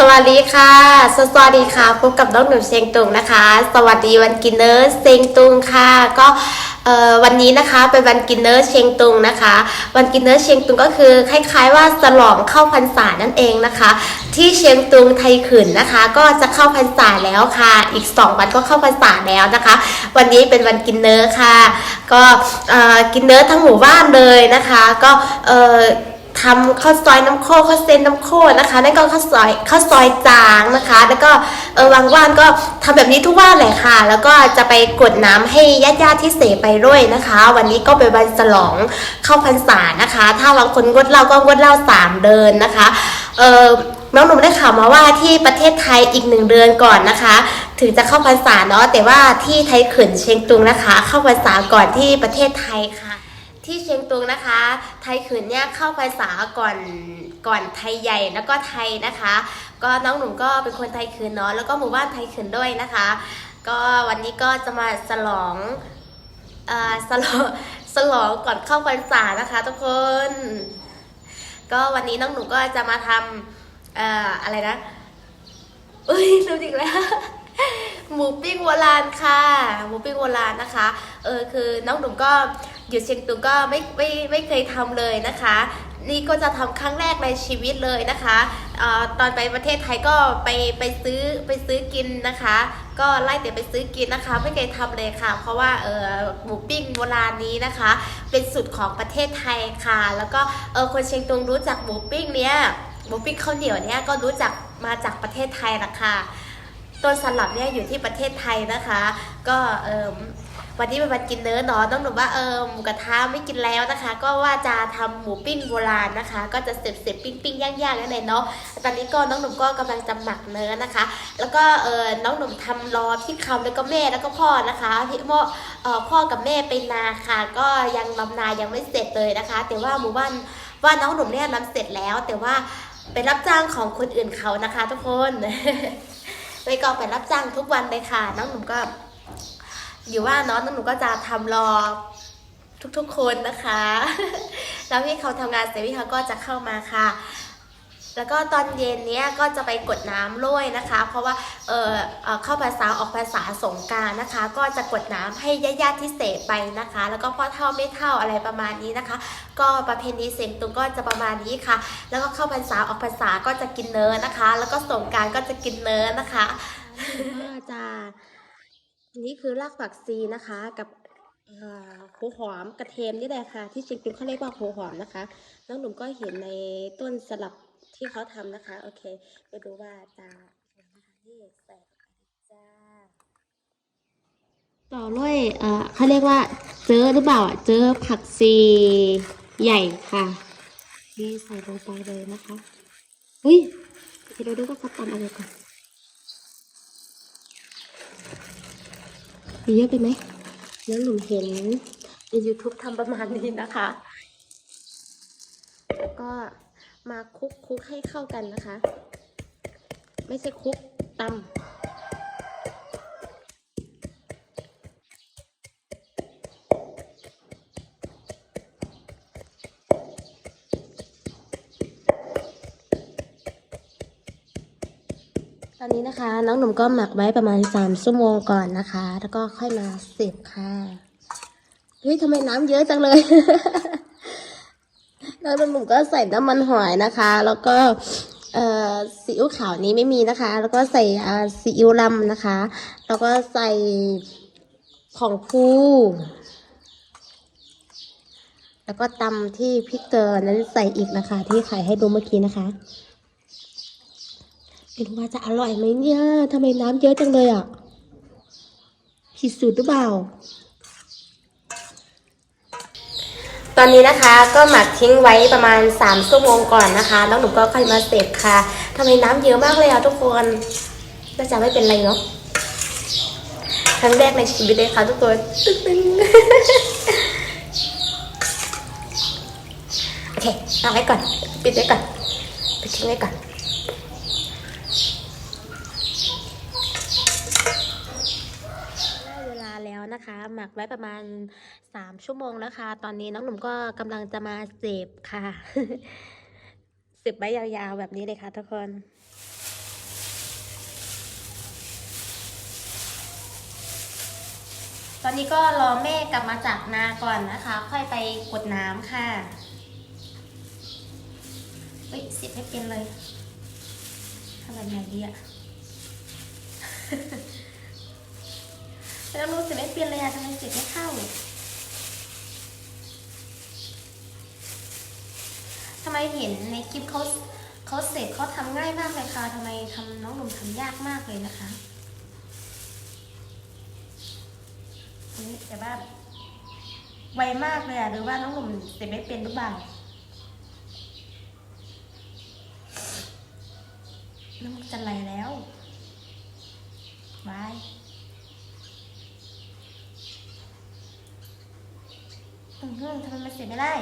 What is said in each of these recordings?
สวัสดีค่ะ สวัสดีค่ะ พบกับน้องหนุ่มเชียงตุงนะคะ สวัสดีวันกินเนอร์เชียงตุงค่ะ ก็วันนี้นะคะเป็นวันกินเนอร์เชียงตุงนะคะ วันกินเนอร์เชียงตุงก็คือคล้ายๆว่าฉลองเข้าพรรษานั่นเองนะคะ ที่เชียงตุงไทยขืนนะคะ ก็จะเข้าพรรษาแล้วค่ะ อีก 2 วันก็เข้าพรรษาแล้วนะคะ วันนี้เป็นวันกินเนอร์ค่ะ ก็กินเนอร์ทั้งหมู่บ้านเลยนะคะ ก็ ทำข้าวซอยน้ำโคข้าวเส้นน้ำโคนะคะแล้วก็ข้าวซอยข้าวซอยจางนะคะ แล้วก็เออวางว่านก็ทำแบบนี้ทุกวันเลยค่ะ แล้วก็จะไปกดน้ำให้ญาติญาติๆที่เสไปด้วยนะคะ วันนี้ก็เป็นวันฉลองเข้าพรรษานะคะ ถ้าบางคนงดเหล้าก็งดเหล้าสามเดือนนะคะเออน้องหนุ่มได้ข่าวมาว่าที่ประเทศไทยอีกหนึ่งเดือนก่อนนะคะ ถึงจะเข้าพรรษาเนาะแต่ว่าที่ไทยเขินเชียงตุงนะคะ เข้าพรรษาก่อนที่ประเทศไทยค่ะ ที่เชียงตุงนะคะ ไทยขืนเนี่ยเข้าภาษาก่อนก่อนไทยใหญ่แล้วก็ไทยนะคะ ก็น้องหนุ่มก็เป็นคนไทยขืนเนาะแล้วก็หมู่บ้านไทยขืนด้วยนะคะ ก็วันนี้ก็จะมาฉลองเอ่อฉลองฉลองก่อนเข้าพรรษานะคะทุกคน ก็วันนี้น้องหนุ่มก็จะมาทำเอ่ออะไรนะ อุ้ยลืมอีกแล้ว หมูปิ้งโบราณค่ะหมูปิ้งโบราณนะคะเออคือน้องหนุ่มก็อยู่เชียงตุงก็ไม่ไม่ไม่เคยทำเลยนะคะ นี่ก็จะทำครั้งแรกในชีวิตเลยนะคะออตอนไปประเทศไทยก็ไปไปซื้อไปซื้อกินนะคะ ก็ไล่แต่ไปซื้อกินนะคะ ไม่เคยทำเลยค่ะ เพราะว่าเออหมูปิ้งโบราณนี้นะคะ เป็นสูตรของประเทศไทยค่ะ แล้วก็เออคนเชียงตุงรู้จักหมูปิ้งเนี้ยหมูปิ้งข้าวเหนียวเนี้ยก็รู้จักมาจากประเทศไทยละค่ะ ต้นสลับเนี่ยอยู่ที่ประเทศไทยนะคะ ก็เออวันนี้เป็นวันกินเนื้อเนาะต้องหนูว่าเออหมูกระทะไม่กินแล้วนะคะ ก็ว่าจะทำหมูปิ้งโบราณนะคะ ก็จะเสร็จเสร็จปิ้งปิ้งย่างย่างนั่นเองเนาะตอนนี้ก็น้องหนุ่มก็กำลังจะหมักเนื้อนะคะ แล้วก็เออน้องหนุ่มทำรอพี่คำแล้วก็แม่แล้วก็พ่อนะคะพี่พ่อเออพ่อกับแม่ไปนาค่ะ ก็ยังลำนายังไม่เสร็จเลยนะคะ แต่ว่าหมู่บ้านว่าน้องหนุ่มเนี่ยลำเสร็จแล้ว แต่ว่าไปรับจ้างของคนอื่นเขานะคะ ทุกคน ไปกองไปรับจ้างทุกวันเลยค่ะ น้องหนุ่มก็อยู่ว่าน้องน้องหนุ่มก็จะทำรอทุกๆคนนะคะ แล้วพี่เขาทำงานเสร็จพี่เขาก็จะเข้ามาค่ะ แล้วก็ตอนเย็นเนี้ยก็จะไปกดน้ำด้วยนะคะ เพราะว่าเออเอ่อเข้าภาษาออกภาษาสงการนะคะ ก็จะกดน้ำให้ญาติๆที่เสพไปนะคะ แล้วก็พ่อเท่าไม่เท่าอะไรประมาณนี้นะคะ ก็ประเพณีเสียงตุงก็จะประมาณนี้ค่ะ แล้วก็เข้าพรรษาออกพรรษาก็จะกินเนื้อนะคะ แล้วก็สงการก็จะกินเนื้อนะคะจะนี่คือรากผักซีนะคะกับเอ่หัวหอมกระเทียมนี่แหละค่ะ ที่เชียงตุงเขาเรียกว่าหัวหอมนะคะ น้องหนุ่มก็เห็นในต้นสลับ ที่เขาทำนะคะ โอเค ไปดูว่าจะนะคะนี่ใส่เข้าไปจ้าต่อด้วยเอ่อเขาเรียกว่าเจอหรือเปล่าอะเจอผักซีใหญ่ค่ะนี่ใส่ลงไปเลยนะคะอุ้ยเดี๋ยวเราดูว่าเขาตำอะไรก่อนมีเยอะไปไหมแล้วหนุ่มเห็นใน YouTube ทำประมาณนี้นะคะ แล้วก็ มาคลุกคลุกให้เข้ากันนะคะ ไม่ใช่คลุกตำตอนนี้นะคะ น้องหนุ่มก็หมักไว้ประมาณสามชั่วโมงก่อนนะคะ แล้วก็ค่อยมาเสิร์ฟค่ะเฮ้ยทำไมน้ำเยอะจังเลย แล้วหนุ่มก็ใส่น้ำมันหอยนะคะ แล้วก็เอ่อซีอิ๊วขาวนี้ไม่มีนะคะ แล้วก็ใส่อ่าซีอิ๊วลำนะคะ แล้วก็ใส่ของพูแล้วก็ตำที่พริกเกลือนั้นใส่อีกนะคะ ที่ขายให้ดูเมื่อกี้นะคะไม่รู้ว่าจะอร่อยไหมเนี่ยทำไมน้ำเยอะจังเลยอะผิดสูตรหรือเปล่า ตอนนี้นะคะก็หมักทิ้งไว้ประมาณ3ชั่วโมงก่อนนะคะ แล้วหนูก็ค่อยมาเสพค่ะทำไมน้ำเยอะมากเลยอะทุกคนน่าจะไม่เป็นไรเนาะครั้งแรกในชีวิตเลยค่ะทุกคนตึ๊ดตึ้งโอเคเอาไว้ก่อน ปิดไว้ก่อน ปิดทิ้งไว้ก่อนะคะ หมักไว้ประมาณสามชั่วโมงนะคะตอนนี้น้องหนุ่มก็กำลังจะมาเสีบค่ะเสีบไว้ยาวๆแบบนี้เลยค่ะทุกคนตอนนี้ก็รอแม่กลับมาจากนาก่อนนะคะ ค่อยไปกดน้ำค่ะเฮ้ยเสีบไม่เป็นเลยทำแบบไหนดีอะ แล้วรู้สึกไม่เป็นเลยอะทำไมเสร็จไม่เข้าทำไมเห็นในคลิปเขาเขาเสร็จเขาทำง่ายมากเลยค่ะทำไมทำน้องหนุ่มทำยากมากเลยนะคะนนี้แต่ว่าไวมากเลยอะหรือว่าน้องหนุ่มเสร็จไม่เป็นหรือเปล่าน้ำมันจะไหลแล้วบาย ไว้อืมทำไมมันเสร็จไม่ได้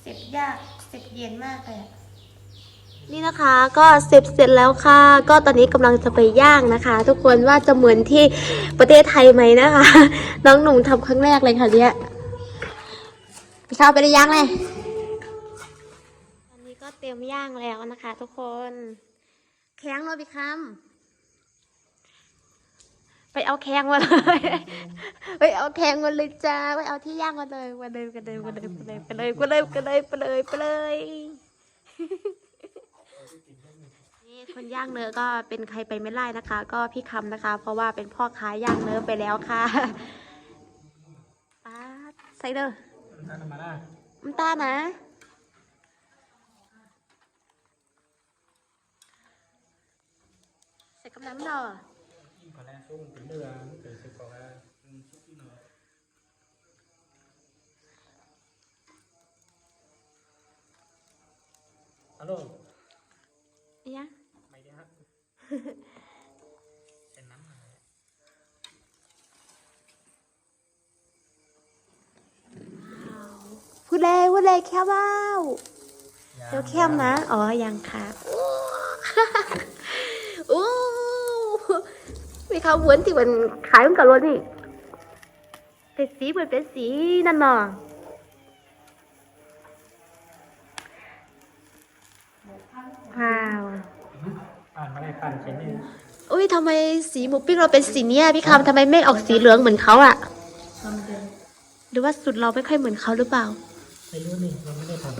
เสร็จยาก เสร็จเย็นมากเลยอะนี่นะคะก็เสร็จเสร็จแล้วค่ะ ก็ตอนนี้กำลังจะไปย่างนะคะ ทุกคนว่าจะเหมือนที่ประเทศไทยไหมนะคะ น้องหนุ่มทำครั้งแรกเลยค่ะเนี่ยพี่ข้าวไปได้ย่างเลยตอนนี้ก็เตรียมย่างแล้วนะคะ ทุกคน แข็งเลยพี่คำ ไปเอาแข้งมาเลย ไปเอาแข้งมาเลยจ้า ไปเอาที่ย่างมาเลยมาเลยมาเลยมาเลยมาเลยไปเลยไปเลยไปเลยไปเลยไปเลยนี่คนย่างเนื้อก็เป็นใครไปไม่ได้นะคะ ก็พี่คำนะคะ เพราะว่าเป็นพ่อค้าย่างเนื้อไปแล้วค่ะป๊าดใส่เด้อถ้าธรรมดาน้ำตาลนะใส่กับน้ำดอกยิ่งพอแล้วช่วงเป็นเดือ นเกิดสิบกว่าแล้วอืมชุบที่หน่อยฮัลโหลเนี่ยไม่ได้ครับเป็นน้ำอะไรพูดเลยพูดเลยแค่ว้าวเดี๋ยวเข้มนะ อ๋อ ยังค่ะ มีข้าวหวนที่มันขายมันกับรถนี่เป็นสีเหมือนเป็นสีนั่นน่ะว้าวอ่านมาได้ปั่นเป็นนี่อุ้ยทำไมสีหมูปิ้งเราเป็นสีเนี้ยพี่คำทำไมไม่ออกสีเหลืองเหมือนเขาอะหรือว่าสุดเราไม่ค่อยเหมือนเขาหรือเปล่าไม่รู้นี่เราไม่ได้ทำ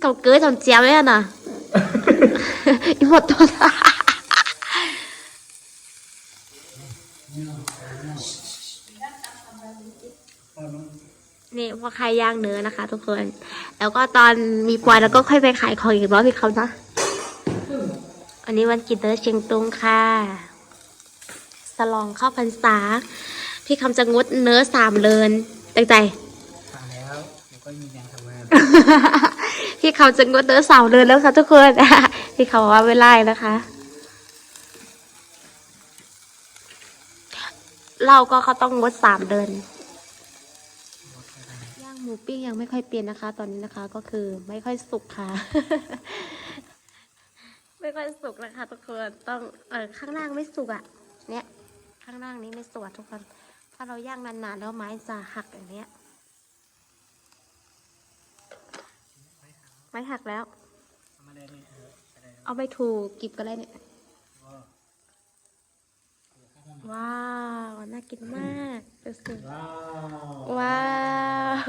เก่าเก๋จำเจียวเลยอะน่ะอีหมดตัว นี่พอใครย่างเนื้อนะคะ ทุกคน แล้วก็ตอนมีปอยแล้วก็ค่อยไปขายของอีกรอบพี่เขานะอันนี้วันกินเตอร์เชียงตุงค่ะ สลองเข้าพรรษา พี่คำจะงดเนื้อสามเลินตั้งใจทำแล้วเดี๋ยวก็มียังทำงานพี่เขาจะงดเนื้อสาวเดินแล้วค่ะ ทุกคนพี่เขาบอกว่าไม่ไล่นะคะเราก็เขาต้องงดสามเดินย่างห มูปิ้งยังไม่ค่อยเปลี่ยนนะคะ ตอนนี้นะคะก็คือไม่ค่อยสุกค่ะ ไม่ค่อยสุกนะคะ ทุกคนต้องเออข้างล่างไม่สุกอะ่ะ เนี่ย ข้างล่างนี้ไม่สุกอะทุกคน ถ้าเราย่างนานๆแล้วไม้จะหักอย่างเนี้ยไม้หักแล้วทำมาได้นี่เอออะไรนะเอาไปถูกกิบก็ได้เนี่ยก็ว้าว น่ากินมากดูสิว้าว ว้าว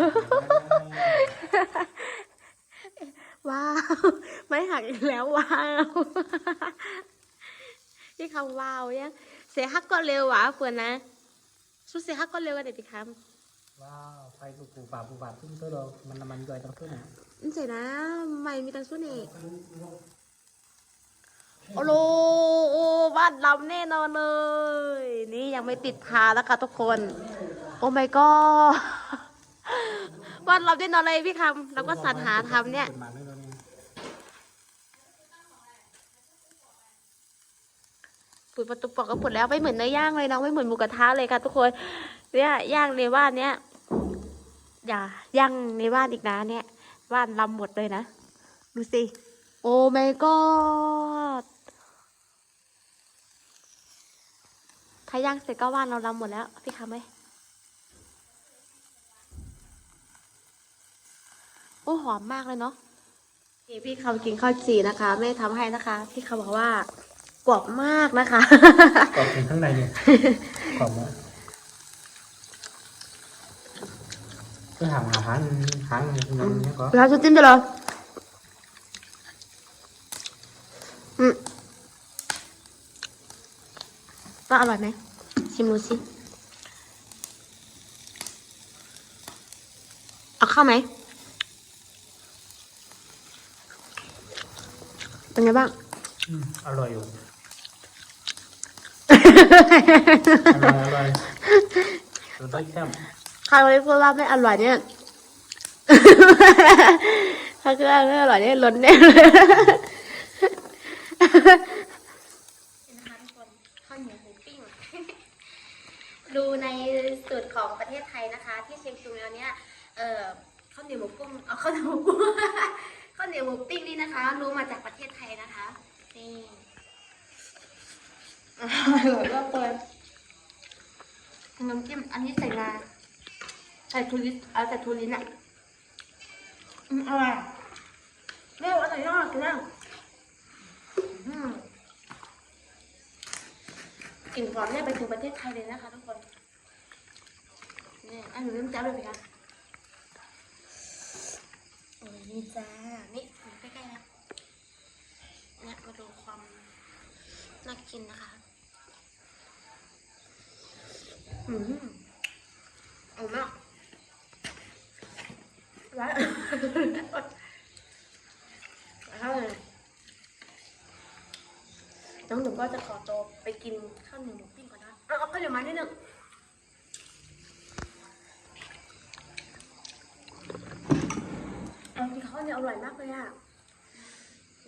ว้าว ไม่หักอีกแล้วว้าวพี่คำว้าวยังเสียฮักก็เร็วหวะเพื่อนนะสุดเสียฮักก็เร็วกันเด็กพี่คำว้าวไฟปูปูฝาปูฝาขึ้นตัวเรามันน้ำมันย่อยต้องขึ้นอะนี่เสียนะไม่มีตังสุดนี่โอ้โหโอ้บ้านเราแน่นอนเลย นี่ยังไม่ติดพาแล้วค่ะทุกคน โอ้ my god บ้านเราแน่นอนเลยพี่คำเราก็สรรหาทำเนี่ย ปุ๋ยประตูปอกก็ผดแล้วไม่เหมือนเนื้อย่างเลยนะไม่เหมือนหมูกระทะเลยค่ะทุกคน เนี่ยย่างในบ้านเนี้ยอย่าย่างในบ้านอีกนะเนี่ยบ้านลำหมดเลยนะ ดูสิ โอ้ my god ถ้าย่างเสร็จก็บ้านเราลำหมดแล้วพี่คำไหม อ้หอมมากเลยเนาะนี่พี่คำกินข้าวจีนะคะแม่ทำให้นะคะ พี่คำบอกว่ากรอบมากนะคะกรอบถึงข้างในเนี่ยกรอบมากก็หางหาหางนั่นเนี่ก็แล้วจะจิ้มจะเหรออืมว่าอร่อยไหมชิมดูสิเอาเข้าไหม เป็นไงบ้าง อืมอร่อยอยู่ อร่อยอร่อยรสแซ่บใครไม่พูดว่าไม่อร่อยเนี่ย ถ้าเกิดไม่อร่อยเนี่ยล้นแน่เลยนะคะทุกคนข้าวเหนียวหมูปิ้ง ดูในสูตรของประเทศไทยนะคะ ที่เชียงตุงแล้วเนี่ยเอ่อข้าวเหนียวหมูกุ้งเอาข้าวเหนียวหมูกุ้ง ข้าวเหนียวหมูปิ้งนี่นะคะ รู้มาจากประเทศไทยนะคะ นี่อร่อยมากเลยน้ำจิ้มอันนี้ใส่งาใส่ทูริสเอาแต่ทูริสอะอืมอร่อยเร็วอร่อยมากกินแล้วกลิ่นหอมเนี่ยไปถึงประเทศไทยเลยนะคะทุกคนนี่อันนี้น้ำจ้าเลยไหมคะโอ้ย นี่จ้า นี่อยู่ใกล้ๆนะเนี่ยมาดูความน่ากินนะคะ อืมอร่อยมากร้านน้องหนุ่มก็จะขอตัวไปกินข้าวเหนียวหมูปิ้งก่อนนะ เอเอาข้าวเหนียวมานิดนึง เอากินข้าวเหนียวอร่อยมากเลยอะ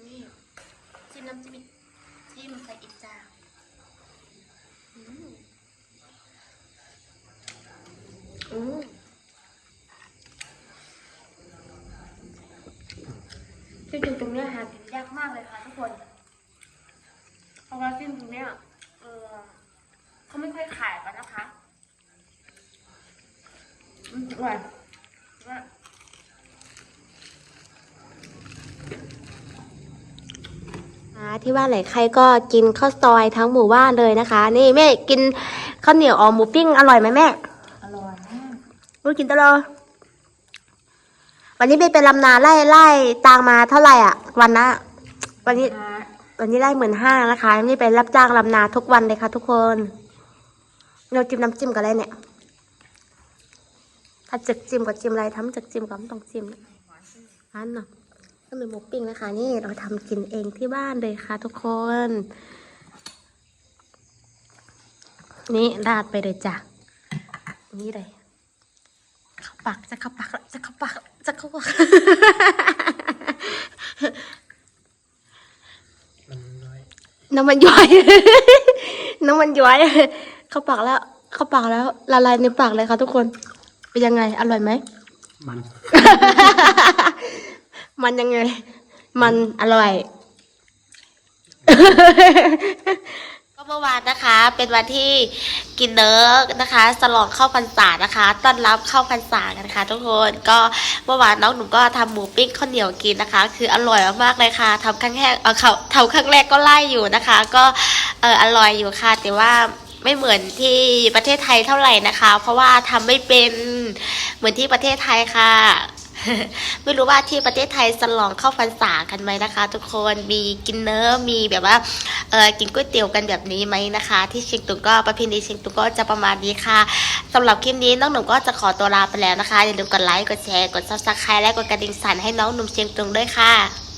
นี่จิ้มน้ำจิ้มจิ้มใส่อีกจ้าอืมอืมที่จริงตรงเนี้ยหากินยากมากเลยค่ะทุกคน เพราะว่าซึ่งตรงเนี้ยเออเขาไม่ค่อยขายกันนะคะอืมอร่อยอร่อยอ่า ที่บ้านไหนใครก็กินข้าวซอยทั้งหมู่บ้านเลยนะคะ นี่แม่กินข้าวเหนียวออมหมูปิ้งอร่อยไหมแม่อร่อยมากรู้กินตลอดวันนี้ไปเป็นลำนาไล่ไล่ตังมาเท่าไหร่อะ วันนะวันนี้ค่ะวันนี้ได้หมื่นห้านะคะนี่ไปรับจ้างลำนาทุกวันเลยค่ะ ทุกคนเราจิ้มน้ำจิ้มกันเลยเนี่ย ถ้าจึกจิ้มกับจิ้มอะไรทำจึกจิ้มก็ไม่ต้องจิ้มอันเนาะ ก็เป็นหมูปิ้งนะคะ นี่เราทำกินเองที่บ้านเลยค่ะทุกคน นี่ราดไปเลยจ้ะนี่เลยเข้าปากจะเข้าปากแล้วจะเข้าปากแล้วจะเข้าปากมันน้อยน้ำมันย้อย น้ำมันย้อย เข้าปากแล้ว เข้าปากแล้ว ละลายในปากเลยค่ะทุกคน เป็นยังไง อร่อยไหม มัน มันยังไง มันอร่อย ก็เมื่อวานนะคะ เป็นวันที่กินเนื้อนะคะสลองเข้าพรรษานะคะต้อนรับเข้าพรรษากันค่ะ ทุกคนก็เมื่อวานน้องหนุ่มก็ทำหมูปิ้งข้าวเหนียวกินนะคะ คืออร่อยมากๆเลยค่ะทำครั้งแรกเออเขาทำครั้งแรกก็ไล่อยู่นะคะ ก็เอออร่อยอยู่ค่ะ แต่ว่าไม่เหมือนที่ประเทศไทยเท่าไหร่นะคะ เพราะว่าทำไม่เป็นเหมือนที่ประเทศไทยค่ะ ไม่รู้ว่าที่ประเทศไทยสลองเข้าพรรษากันไหมนะคะ ทุกคนมีกินเนื้อมีแบบว่าเออกินก๋วยเตี๋ยวกันแบบนี้ไหมนะคะ ที่เชียงตุงก็ประเพณีเชียงตุงก็จะประมาณนี้ค่ะสำหรับคลิปนี้น้องหนุ่มก็จะขอตัวลาไปแล้วนะคะอย่าลืมกดไลค์กดแชร์กดซับสไครต์และกดกระดิ่งสั่นให้น้องหนุ่มเชียงตุงด้วยค่ะ